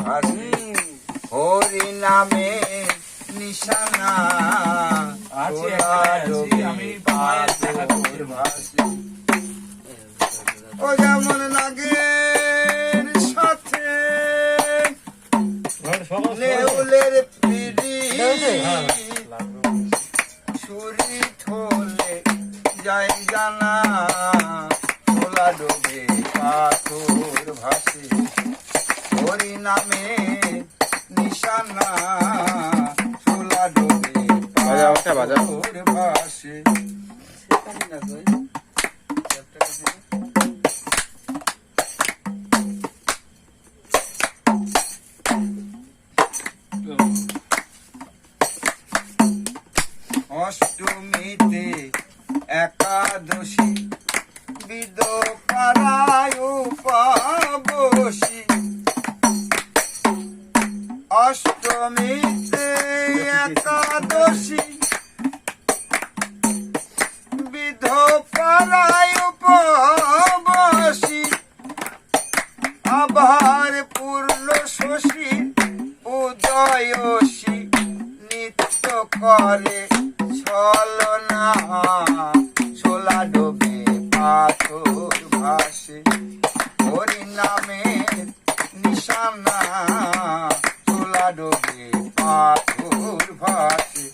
ভাসে হরি নামে নিশানা। ও যেমন লাগে সাথে নেউলের পিড়ি ছুরি থলে যাই জানা ডোবে পাথর ভাসে। নামে নিশানা ডোবে বাজাও, একটা বাজাও। ভাসে অষ্টমীতে একাদশী বিদ একাদশী। বিধ পারায় আবার পূর্ণ শশী উদয়সী নিত্য করে ছলনা ছোলা ডোবে পাথর ভাসে। হরি নামে নিশানা ভাসে।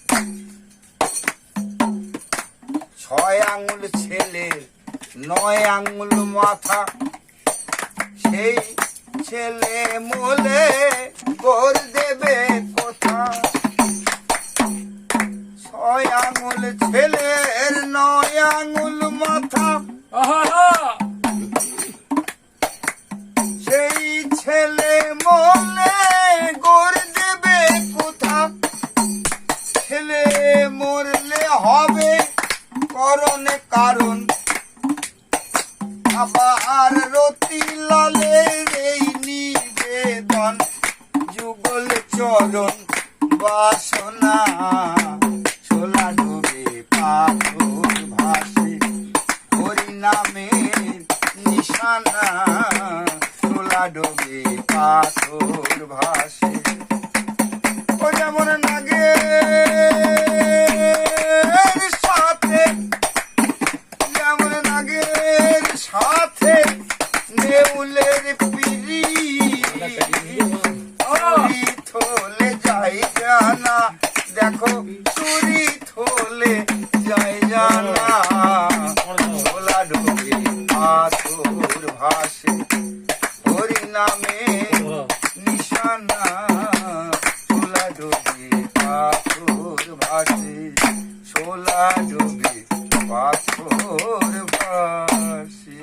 ছয় আঙুল ছেলের, নয় আঙুল মাথা। সেই ছেলে মোলে গোর দেবে কোথা? ছয় আঙুল ছেলের, নয় আঙুল মাথা। ছেলে মরলে হবে করণে কারণ। আবার রতি লালের এই নিবেদন, যুগল চরণ বাসনা। ছোলা ডোবে পাথর ভাসে হরি নামের নিশানা। ছোলা ডোবে পাথর ভাসে। যেমন নাগে সাথে যেমন নাগের সাথে নেউলের পিড়ি। চুরি থলে যাই জানা দেখো চুরি ভোলা জমি পাথর বাসি